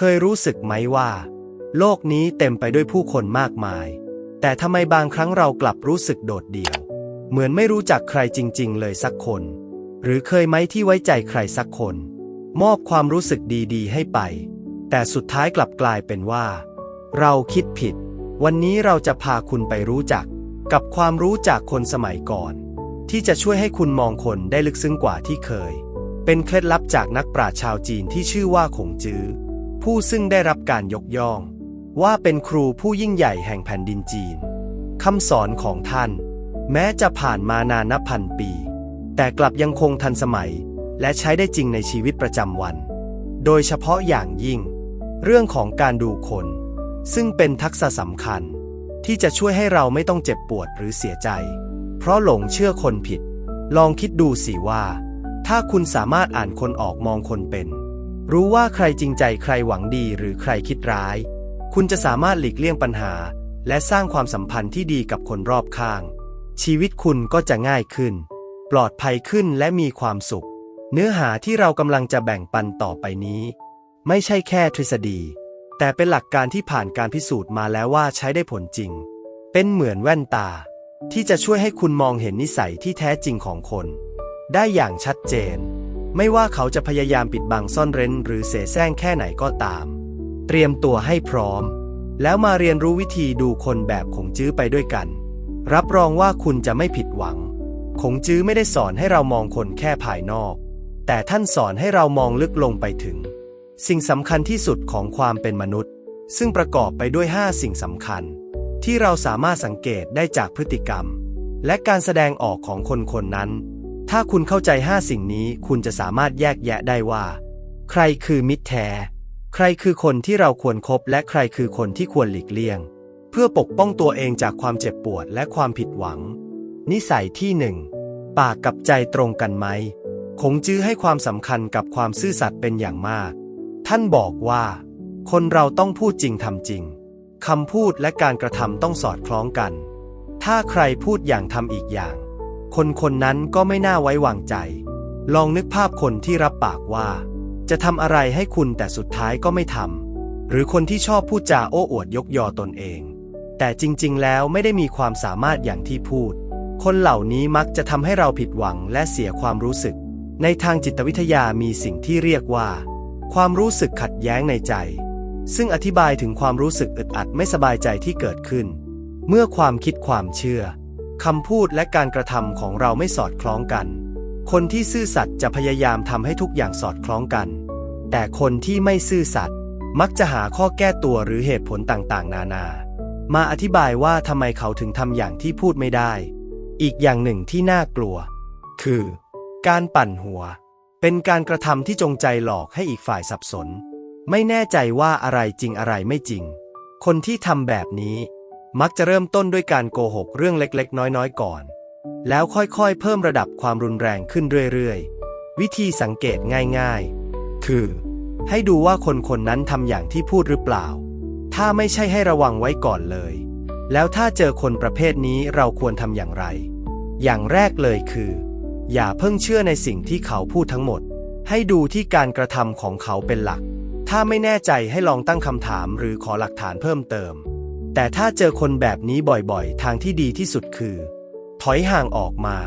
เคยรู้สึกไหมว่า โลกนี้เต็มไปด้วยผู้คนมากมาย แต่ทำไมบางครั้งเรากลับรู้สึกโดดเดี่ยว เหมือนไม่รู้จักใครจริง ๆ เลยสักคน หรือเคยไหมที่ไว้ใจใครสักคน มอบความรู้สึกดีๆ ให้ไป แต่สุดท้ายกลับกลายเป็นว่า เราคิดผิด วันนี้เราจะพาคุณไปรู้จัก กับความรู้จากคนสมัยก่อน ที่จะช่วยให้คุณมองคนได้ลึกซึ้งกว่าที่เคย เป็นเคล็ดลับจากนักปราชญ์ชาวจีนที่ชื่อว่าขงจื้อ ผู้ซึ่งได้รับการยกย่อง ว่าเป็นครูผู้ยิ่งใหญ่แห่งแผ่นดินจีนคำสอนของท่าน แม้จะผ่านมานานนับพันปี แต่กลับยังคงทันสมัย และใช้ได้จริงในชีวิตประจำวัน โดยเฉพาะอย่างยิ่ง เรื่องของการดูคน ซึ่งเป็นทักษะสำคัญ ที่จะช่วยให้เราไม่ต้องเจ็บปวดหรือเสียใจ เพราะหลงเชื่อคนผิด ลองคิดดูสิว่า ถ้าคุณสามารถอ่านคนออกมองคนเป็น รู้ว่าใครจริงใจใครหวังดีหรือใครคิดร้าย คุณจะสามารถหลีกเลี่ยงปัญหา และสร้างความสัมพันธ์ที่ดีกับคนรอบข้าง ชีวิตคุณก็จะง่ายขึ้น ปลอดภัยขึ้นและมีความสุข เนื้อหาที่เรากำลังจะแบ่งปันต่อไปนี้ ไม่ใช่แค่ทฤษฎี แต่เป็นหลักการที่ผ่านการพิสูจน์มาแล้วว่าใช้ได้ผลจริง เป็นเหมือนแว่นตา ที่จะช่วยให้คุณมองเห็นนิสัยที่แท้จริงของคน ได้อย่างชัดเจน ไม่ว่าเขาจะพยายามปิดบังซ่อนเร้นหรือเสแสร้งแค่ไหนก็ตาม เตรียมตัวให้พร้อม แล้วมาเรียนรู้วิธีดูคนแบบขงจื้อไปด้วยกัน รับรองว่าคุณจะไม่ผิดหวังขงจื้อไม่ได้สอนให้เรามองคนแค่ภายนอก แต่ท่านสอนให้เรามองลึกลงไปถึง สิ่งสำคัญที่สุดของความเป็นมนุษย์ ซึ่งประกอบไปด้วย 5 สิ่งสำคัญ ที่เราสามารถสังเกตได้จากพฤติกรรม และการแสดงออกของคนคนนั้น ถ้าคุณเข้าใจ 5 สิ่งนี้คุณจะสามารถแยกแยะได้ว่า ใครคือมิตรแท้ ใครคือคนที่เราควรครบและใครคือคนที่ควรหลีกเลี่ยง เพื่อปกป้องตัวเองจากความเจ็บปวดและความผิดหวัง นิสัยที่หนึ่งปากกับใจตรงกันไหม คงจื้อให้ความสำคัญกับความซื่อสัตย์เป็นอย่างมาก ท่านบอกว่า คนเราต้องพูดจริงทำจริงคำพูดและการกระทำต้องสอดคล้องกัน ถ้าใครพูดอย่างทำอีกอย่าง คนคนนั้นก็ไม่น่าไว้วางใจ ลองนึกภาพคนที่รับปากว่า จะทำอะไรให้คุณแต่สุดท้ายก็ไม่ทำหรือคนที่ชอบพูดจาโอ้อวดยกยอตนเอง แต่จริงๆ แล้วไม่ได้มีความสามารถอย่างที่พูด คนเหล่านี้มักจะทำให้เราผิดหวังและเสียความรู้สึก ในทางจิตวิทยามีสิ่งที่เรียกว่า ความรู้สึกขัดแย้งในใจ ซึ่งอธิบายถึงความรู้สึกอึดอัดไม่สบายใจที่เกิดขึ้น เมื่อความคิดความเชื่อ คำพูดและการกระทำของเราไม่สอดคล้องกัน คนที่ซื่อสัตย์จะพยายามทำให้ทุกอย่างสอดคล้องกัน แต่คนที่ไม่ซื่อสัตย์มักจะหาข้อแก้ตัวหรือเหตุผลต่างๆ นานา มาอธิบายว่าทำไมเขาถึงทำอย่างที่พูดไม่ได้ อีกอย่างหนึ่งที่น่ากลัว คือ การปั่นหัว เป็นการกระทำที่จงใจหลอกให้อีกฝ่ายสับสน ไม่แน่ใจว่าอะไรจริงอะไรไม่จริง คนที่ทำแบบนี้ มักจะเริ่มต้นด้วยการโกหกเรื่องเล็กๆ น้อยๆ ก่อน แล้วค่อยๆ เพิ่มระดับความรุนแรงขึ้นเรื่อยๆ วิธีสังเกตง่ายๆ คือ ให้ดูว่าคนคนนั้นทำอย่างที่พูดหรือเปล่า ถ้าไม่ใช่ให้ระวังไว้ก่อนเลย แล้วถ้าเจอคนประเภทนี้เราควรทำอย่างไร อย่างแรกเลยคือ อย่าเพิ่งเชื่อในสิ่งที่เขาพูดทั้งหมด ให้ดูที่การกระทำของเขาเป็นหลัก ถ้าไม่แน่ใจให้ลองตั้งคำถามหรือขอหลักฐานเพิ่มเติม แต่ถ้าเจอคนแบบนี้บ่อยๆ ทางที่ดีที่สุดคือ ถอยห่างออกมา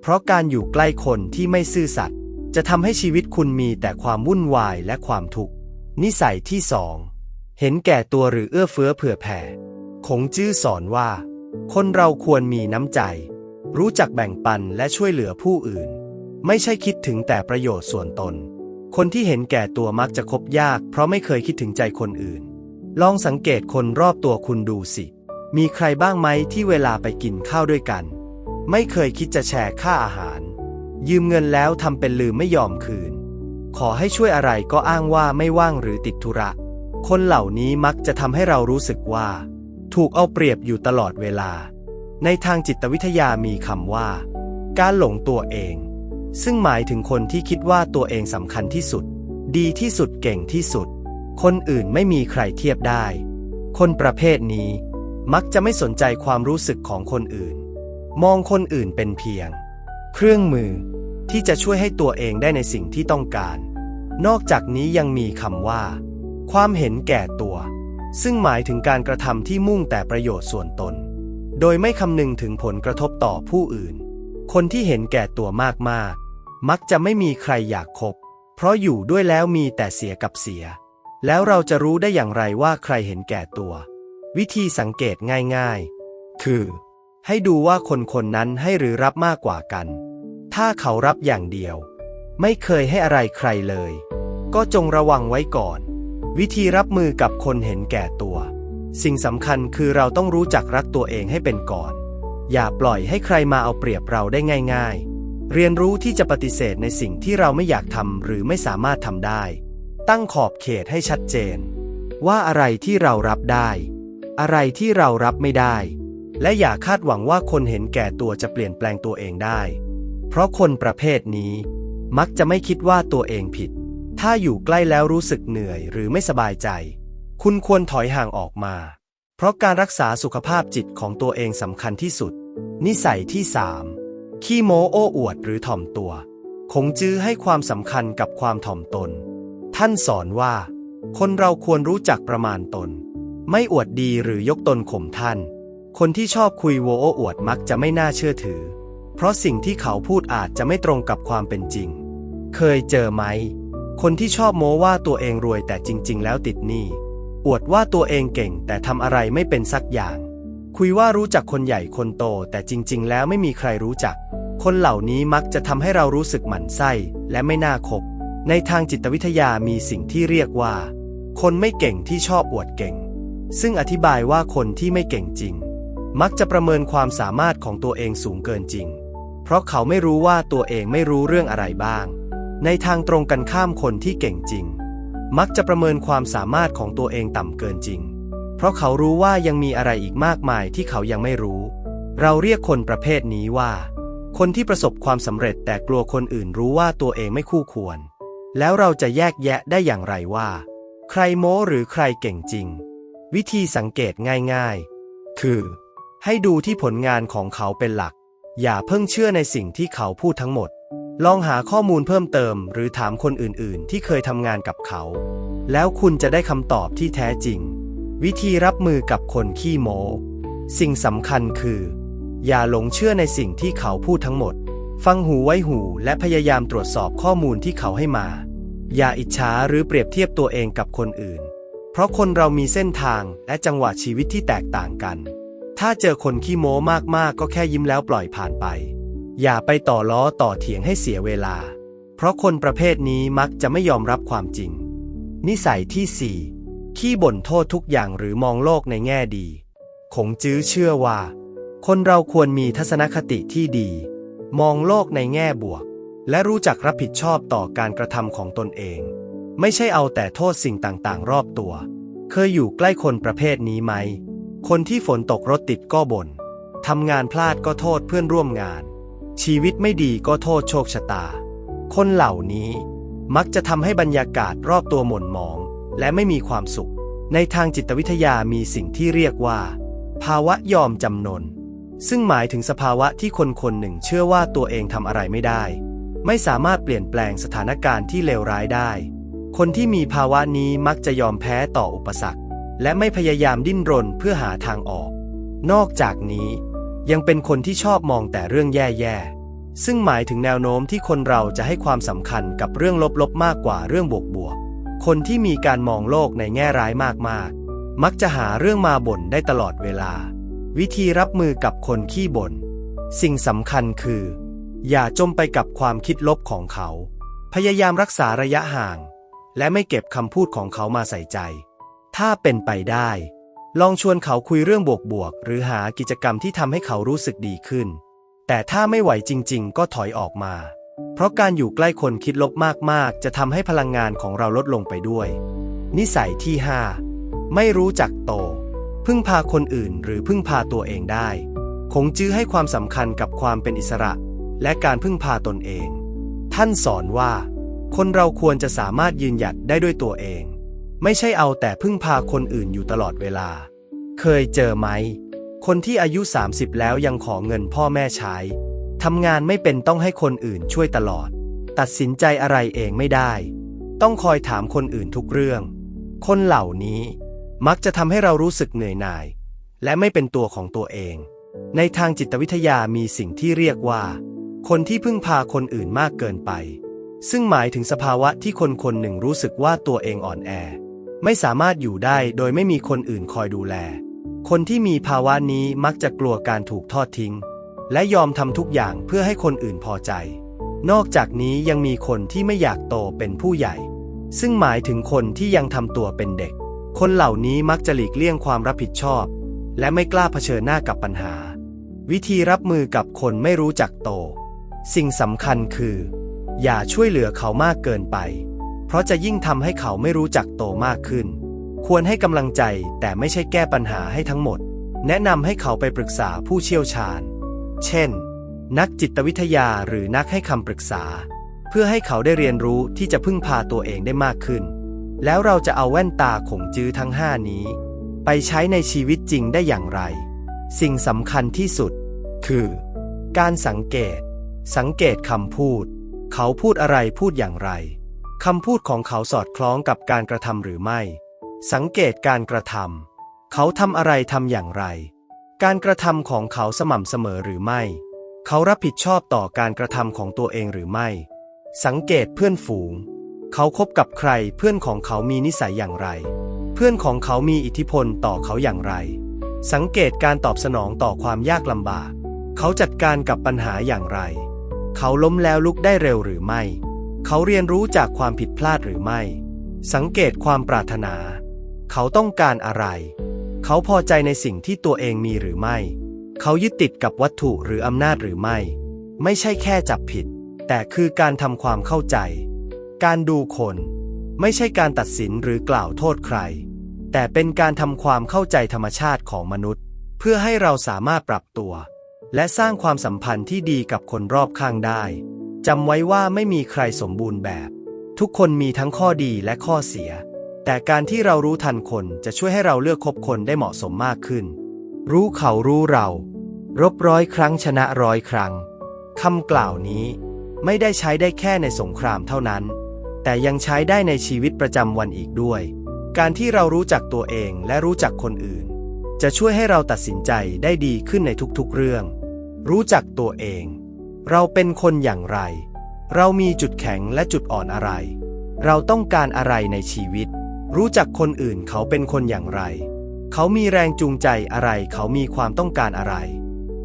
เพราะการอยู่ใกล้คนที่ไม่ซื่อสัตย์จะทำให้ชีวิตคุณมีแต่ความวุ่นวายและความทุกข์ นิสัยที่สองเห็นแก่ตัวหรือเอื้อเฟื้อเผื่อแผ่คงจื้อสอนว่า คนเราควรมีน้ำใจ รู้จักแบ่งปันและช่วยเหลือผู้อื่น ไม่ใช่คิดถึงแต่ประโยชน์ส่วนตน คนที่เห็นแก่ตัวมักจะคบยาก เพราะไม่เคยคิดถึงใจคนอื่น ลองสังเกตคนรอบตัวคุณดูสิ มีใครบ้างไหมที่เวลาไปกินข้าวด้วยกัน ไม่เคยคิดจะแชร์ค่าอาหาร ยืมเงินแล้วทำเป็นลืมไม่ยอมคืน ขอให้ช่วยอะไรก็อ้างว่าไม่ว่างหรือติดธุระ คนเหล่านี้มักจะทำให้เรารู้สึกว่า ถูกเอาเปรียบอยู่ตลอดเวลา ในทางจิตวิทยามีคำว่า การหลงตัวเอง ซึ่งหมายถึงคนที่คิดว่าตัวเองสำคัญที่สุด ดีที่สุดเก่งที่สุด คนอื่นไม่มีใครเทียบได้ คนประเภทนี้ มักจะไม่สนใจความรู้สึกของคนอื่น มองคนอื่นเป็นเพียง เครื่องมือที่จะช่วยให้ตัวเองได้ในสิ่งที่ต้องการ นอกจากนี้ยังมีคำว่า ความเห็นแก่ตัว ซึ่งหมายถึงการกระทำที่มุ่งแต่ประโยชน์ส่วนตน โดยไม่คำนึงถึงผลกระทบต่อผู้อื่น คนที่เห็นแก่ตัวมากๆ มักจะไม่มีใครอยากคบ เพราะอยู่ด้วยแล้วมีแต่เสียกับเสีย แล้วเราจะรู้ได้อย่างไรว่าใครเห็นแก่ตัว วิธีสังเกตง่ายๆ คือ ให้ดูว่าคนคนนั้นให้หรือรับมากกว่ากัน ถ้าเขารับอย่างเดียว ไม่เคยให้อะไรใครเลย ก็จงระวังไว้ก่อน วิธีรับมือกับคนเห็นแก่ตัว สิ่งสำคัญคือเราต้องรู้จักรักตัวเองให้เป็นก่อน อย่าปล่อยให้ใครมาเอาเปรียบเราได้ง่าย ๆ เรียนรู้ที่จะปฏิเสธในสิ่งที่เราไม่อยากทำหรือไม่สามารถทำได้ ตั้งขอบเขตให้ชัดเจน ว่าอะไรที่เรารับได้ อะไรที่เรารับไม่ได้ และอย่าคาดหวังว่าคนเห็นแก่ตัวจะเปลี่ยนแปลงตัวเองได้ เพราะคนประเภทนี้ มักจะไม่คิดว่าตัวเองผิด ถ้าอยู่ใกล้แล้วรู้สึกเหนื่อยหรือไม่สบายใจ คุณควรถอยห่างออกมา เพราะการรักษาสุขภาพจิตของตัวเองสำคัญที่สุด นิสัยที่ 3. ขี้โม้โอ้อวดหรือถ่อมตัวคงจื้อให้ความสำคัญกับความถ่อมตน ท่านสอนว่า คนเราควรรู้จักประมาณตน ไม่อวดดีหรือยกตนข่มท่าน คนที่ชอบคุยโวโอ้อวดมักจะไม่น่าเชื่อถือ เพราะสิ่งที่เขาพูดอาจจะไม่ตรงกับความเป็นจริง เคยเจอไหม คนที่ชอบโม้ว่าตัวเองรวยแต่จริง ๆ แล้วติดหนี้ อวดว่าตัวเองเก่งแต่ทำอะไรไม่เป็นสักอย่าง คุยว่ารู้จักคนใหญ่คนโตแต่จริง ๆ แล้วไม่มีใครรู้จัก คนเหล่านี้มักจะทำให้เรารู้สึกหมั่นไส้และไม่น่าคบ ในทางจิตวิทยามีสิ่งที่เรียกว่า คนไม่เก่งที่ชอบอวดเก่ง ซึ่งอธิบายว่าคนที่ไม่เก่งจริง มักจะประเมินความสามารถของตัวเองสูงเกินจริง เพราะเขาไม่รู้ว่าตัวเองไม่รู้เรื่องอะไรบ้าง ในทางตรงกันข้ามคนที่เก่งจริง มักจะประเมินความสามารถของตัวเองต่ำเกินจริง เพราะเขารู้ว่ายังมีอะไรอีกมากมายที่เขายังไม่รู้ เราเรียกคนประเภทนี้ว่า คนที่ประสบความสำเร็จแต่กลัวคนอื่นรู้ว่าตัวเองไม่คู่ควร แล้วเราจะแยกแยะได้อย่างไรว่า ใครโม้หรือใครเก่งจริง วิธีสังเกตง่ายๆ คือ ให้ดูที่ผลงานของเขาเป็นหลัก อย่าเพิ่งเชื่อในสิ่งที่เขาพูดทั้งหมด ลองหาข้อมูลเพิ่มเติม หรือถามคนอื่นๆ ที่เคยทำงานกับเขา แล้วคุณจะได้คำตอบที่แท้จริง วิธีรับมือกับคนขี้โม้ สิ่งสำคัญคือ อย่าหลงเชื่อในสิ่งที่เขาพูดทั้งหมด ฟังหูไว้หูและพยายามตรวจสอบข้อมูลที่เขาให้มา อย่าอิจฉาหรือเปรียบเทียบตัวเองกับคนอื่น เพราะคนเรามีเส้นทางและจังหวะชีวิตที่แตกต่างกัน ถ้าเจอคนขี้โม้มากๆ ก็แค่ยิ้มแล้วปล่อยผ่านไป อย่าไปต่อล้อต่อเถียงให้เสียเวลา เพราะคนประเภทนี้มักจะไม่ยอมรับความจริง นิสัยที่ 4 ขี้บ่นโทษทุกอย่างหรือมองโลกในแง่ดีคงจื้อเชื่อว่า คนเราควรมีทัศนคติที่ดี มองโลกในแง่บวก และรู้จักรับผิดชอบต่อการกระทำของตนเอง ไม่ใช่เอาแต่โทษสิ่งต่างๆ รอบตัว เคยอยู่ใกล้คนประเภทนี้ไหม คนที่ฝนตกรถติดก็บน่นทำงานพลาดก็โทษเพื่อนร่วมงาน ชีวิตไม่ดีก็โทษโชคชะตา คนเหล่านี้มักจะทำให้บรรยากาศรอบตัวหม่นหมอง และไม่มีความสุข ในทางจิตวิทยามีสิ่งที่เรียกว่า ภาวะยอมจำนน ซึ่งหมายถึงสภาวะที่คนคนหนึ่งเชื่อว่าตัวเองทำอะไรไม่ได้ ไม่สามารถเปลี่ยนแปลงสถานการณ์ที่เลวร้ายได้ คนที่มีภาวะนี้มักจะยอมแพ้ต่ออุปสรรค และไม่พยายามดิ้นรนเพื่อหาทางออก นอกจากนี้ ยังเป็นคนที่ชอบมองแต่เรื่องแย่ๆ ซึ่งหมายถึงแนวโน้มที่คนเราจะให้ความสำคัญกับเรื่องลบๆมากกว่าเรื่องบวกๆ คนที่มีการมองโลกในแง่ร้ายมากๆ มักจะหาเรื่องมาบ่นได้ตลอดเวลา วิธีรับมือกับคนขี้บ่น สิ่งสำคัญคือ อย่าจมไปกับความคิดลบของเขา พยายามรักษาระยะห่าง และไม่เก็บคำพูดของเขามาใส่ใจ ถ้าเป็นไปได้ ลองชวนเขาคุยเรื่องบวกๆ หรือหากิจกรรมที่ทำให้เขารู้สึกดีขึ้น แต่ถ้าไม่ไหวจริงๆ ก็ถอยออกมา เพราะการอยู่ใกล้คนคิดลบมากๆ จะทำให้พลังงานของเราลดลงไปด้วย นิสัยที่ 5 ไม่รู้จักโต พึ่งพาคนอื่นหรือพึ่งพาตัวเองได้ คงจื้อให้ความสำคัญกับความเป็นอิสระ และการพึ่งพาตนเอง ท่านสอนว่า คนเราควรจะสามารถยืนหยัดได้ด้วยตัวเอง ไม่ใช่เอาแต่พึ่งพาคนอื่นอยู่ตลอดเวลา เคยเจอไหม คนที่อายุ 30 แล้วยังขอเงินพ่อแม่ใช้ทำงานไม่เป็นต้องให้คนอื่นช่วยตลอด ตัดสินใจอะไรเองไม่ได้ ต้องคอยถามคนอื่นทุกเรื่อง คนเหล่านี้ มักจะทำให้เรารู้สึกเหนื่อยหน่าย และไม่เป็นตัวของตัวเอง ในทางจิตวิทยามีสิ่งที่เรียกว่า คนที่พึ่งพาคนอื่นมากเกินไป ซึ่งหมายถึงสภาวะที่คนคนหนึ่งรู้สึกว่าตัวเองอ่อนแอ ไม่สามารถอยู่ได้โดยไม่มีคนอื่นคอยดูแล คนที่มีภาวะนี้มักจะกลัวการถูกทอดทิ้ง และยอมทำทุกอย่างเพื่อให้คนอื่นพอใจ นอกจากนี้ยังมีคนที่ไม่อยากโตเป็นผู้ใหญ่ ซึ่งหมายถึงคนที่ยังทำตัวเป็นเด็ก คนเหล่านี้มักจะหลีกเลี่ยงความรับผิดชอบ และไม่กล้าเผชิญหน้ากับปัญหา วิธีรับมือกับคนไม่รู้จักโต สิ่งสำคัญคือ อย่าช่วยเหลือเขามากเกินไป เพราะจะยิ่งทำให้เขาไม่รู้จักโตมากขึ้น ควรให้กำลังใจแต่ไม่ใช่แก้ปัญหาให้ทั้งหมด แนะนำให้เขาไปปรึกษาผู้เชี่ยวชาญ เช่น นักจิตวิทยาหรือนักให้คำปรึกษา เพื่อให้เขาได้เรียนรู้ที่จะพึ่งพาตัวเองได้มากขึ้น แล้วเราจะเอาแว่นตาขงจื้อทั้งห้านี้ ไปใช้ในชีวิตจริงได้อย่างไร สิ่งสำคัญที่สุด คือ การสังเกต สังเกตคำพูด เขาพูดอะไรพูดอย่างไรคำพูดของเขาสอดคล้องกับการกระทำหรือไม่ สังเกตการกระทำเขาทำอะไรทำอย่างไร การกระทำของเขาสม่ำเสมอหรือไม่ เขารับผิดชอบต่อการกระทำของตัวเองหรือไม่ สังเกตเพื่อนฝูง เขาคบกับใครเพื่อนของเขามีนิสัยอย่างไร เพื่อนของเขามีอิทธิพลต่อเขาอย่างไร สังเกตการตอบสนองต่อความยากลำบาก เขาจัดการกับปัญหาอย่างไร เขาล้มแล้วลุกได้เร็วหรือไม่ เขาเรียนรู้จากความผิดพลาดหรือไม่ สังเกตความปรารถนา เขาต้องการอะไร เขาพอใจในสิ่งที่ตัวเองมีหรือไม่ เขายึดติดกับวัตถุหรืออำนาจหรือไม่ ไม่ใช่แค่จับผิด แต่คือการทำความเข้าใจ การดูคน ไม่ใช่การตัดสินหรือกล่าวโทษใคร แต่เป็นการทำความเข้าใจธรรมชาติของมนุษย์ เพื่อให้เราสามารถปรับตัว และสร้างความสัมพันธ์ที่ดีกับคนรอบข้างได้จำไว้ว่าไม่มีใครสมบูรณ์แบบ ทุกคนมีทั้งข้อดีและข้อเสีย แต่การที่เรารู้ทันคนจะช่วยให้เราเลือกคบคนได้เหมาะสมมากขึ้น รู้เขารู้เรา รบร้อยครั้งชนะร้อยครั้งคำกล่าวนี้ไม่ได้ใช้ได้แค่ในสงครามเท่านั้น แต่ยังใช้ได้ในชีวิตประจำวันอีกด้วย การที่เรารู้จักตัวเองและรู้จักคนอื่น จะช่วยให้เราตัดสินใจได้ดีขึ้นในทุกๆเรื่อง รู้จักตัวเอง เราเป็นคนอย่างไร เรามีจุดแข็งและจุดอ่อนอะไร เราต้องการอะไรในชีวิต รู้จักคนอื่นเขาเป็นคนอย่างไร เขามีแรงจูงใจอะไร เขามีความต้องการอะไร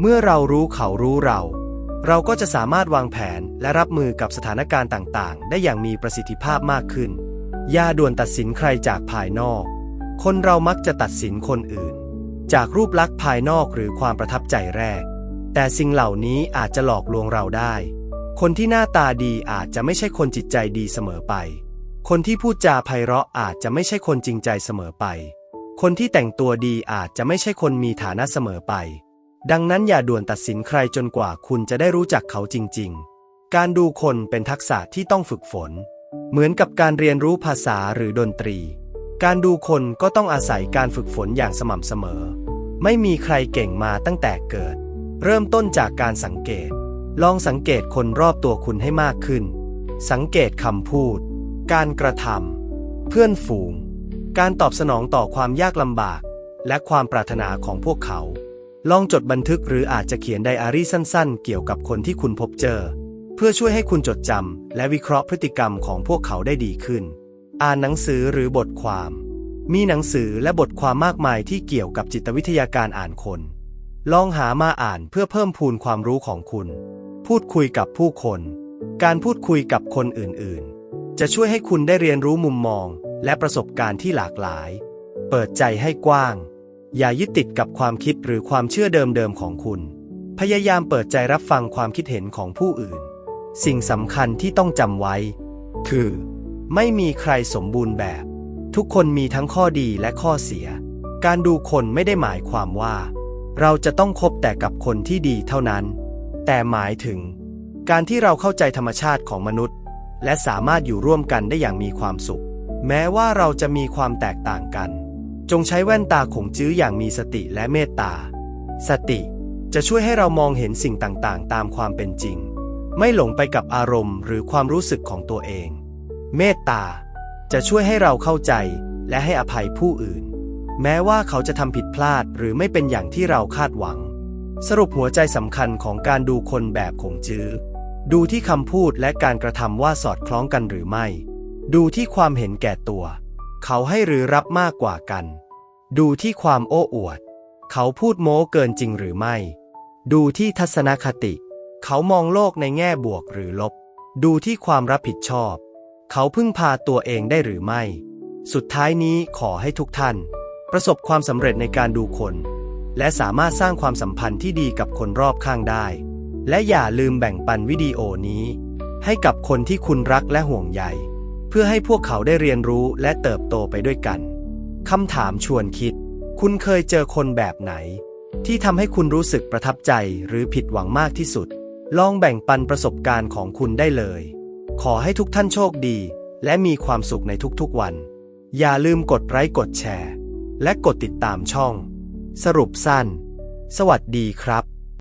เมื่อเรารู้เขารู้เรา เราก็จะสามารถวางแผนและรับมือกับสถานการณ์ต่างๆ ได้อย่างมีประสิทธิภาพมากขึ้น อย่าด่วนตัดสินใครจากภายนอก คนเรามักจะตัดสินคนอื่น จากรูปลักษณ์ภายนอกหรือความประทับใจแรก แต่สิ่งเหล่านี้อาจจะหลอกลวงเราได้ คนที่หน้าตาดีอาจจะไม่ใช่คนจิตใจดีเสมอไป คนที่พูดจาไพเราะอาจจะไม่ใช่คนจริงใจเสมอไป คนที่แต่งตัวดีอาจจะไม่ใช่คนมีฐานะเสมอไป ดังนั้นอย่าด่วนตัดสินใครจนกว่าคุณจะได้รู้จักเขาจริง ๆ การดูคนเป็นทักษะที่ต้องฝึกฝน เหมือนกับการเรียนรู้ภาษาหรือดนตรี การดูคนก็ต้องอาศัยการฝึกฝนอย่างสม่ำเสมอ ไม่มีใครเก่งมาตั้งแต่เกิด เริ่มต้นจากการสังเกต ลองสังเกตคนรอบตัวคุณให้มากขึ้น สังเกตคำพูด การกระทำเพื่อนฝูง การตอบสนองต่อความยากลำบาก และความปรารถนาของพวกเขา ลองจดบันทึกหรืออาจจะเขียนไดอารี่สั้นๆ เกี่ยวกับคนที่คุณพบเจอ เพื่อช่วยให้คุณจดจำและวิเคราะห์พฤติกรรมของพวกเขาได้ดีขึ้น อ่านหนังสือหรือบทความ มีหนังสือและบทความมากมายที่เกี่ยวกับจิตวิทยาการอ่านคน ลองหามาอ่านเพื่อเพิ่มพูนความรู้ของคุณ พูดคุยกับผู้คน การพูดคุยกับคนอื่นๆ จะช่วยให้คุณได้เรียนรู้มุมมอง และประสบการณ์ที่หลากหลาย เปิดใจให้กว้าง อย่ายึดติดกับความคิดหรือความเชื่อเดิมๆของคุณ พยายามเปิดใจรับฟังความคิดเห็นของผู้อื่น สิ่งสำคัญที่ต้องจำไว้ คือ ไม่มีใครสมบูรณ์แบบ ทุกคนมีทั้งข้อดีและข้อเสีย การดูคนไม่ได้หมายความว่า เราจะต้องคบแต่กับคนที่ดีเท่านั้น แต่หมายถึง การที่เราเข้าใจธรรมชาติของมนุษย์ และสามารถอยู่ร่วมกันได้อย่างมีความสุข แม้ว่าเราจะมีความแตกต่างกัน จงใช้แว่นตาขงจื้ออย่างมีสติและเมตตา สติจะช่วยให้เรามองเห็นสิ่งต่างๆ ตามความเป็นจริง ไม่หลงไปกับอารมณ์หรือความรู้สึกของตัวเอง เมตตาจะช่วยให้เราเข้าใจและให้อภัยผู้อื่น แม้ว่าเขาจะทำผิดพลาดหรือไม่เป็นอย่างที่เราคาดหวัง สรุปหัวใจสำคัญของการดูคนแบบขงจื้อ ดูที่คำพูดและการกระทำว่าสอดคล้องกันหรือไม่ ดูที่ความเห็นแก่ตัว เขาให้หรือรับมากกว่ากัน ดูที่ความโอ้อวด เขาพูดโม้เกินจริงหรือไม่ ดูที่ทัศนคติ เขามองโลกในแง่บวกหรือลบ ดูที่ความรับผิดชอบ เขาพึ่งพาตัวเองได้หรือไม่ สุดท้ายนี้ขอให้ทุกท่าน ประสบความสำเร็จในการดูคน และสามารถสร้างความสัมพันธ์ที่ดีกับคนรอบข้างได้ และอย่าลืมแบ่งปันวิดีโอนี้ ให้กับคนที่คุณรักและห่วงใย พื่อให้พวกเขาได้เรียนรู้และเติบโตไปด้วยกันคำถามชวนคิด คุณเคยเจอคนแบบไหน ที่ทำให้คุณรู้สึกประทับใจหรือผิดหวังมากที่สุด ลองแบ่งปันประสบการณ์ของคุณได้เลย ขอให้ทุกท่านโชคดี และมีความสุขในทุกๆวัน อย่าลืมกดไลค์กดแชร์ และกดติดตามช่อง สรุปสั้น สวัสดีครับ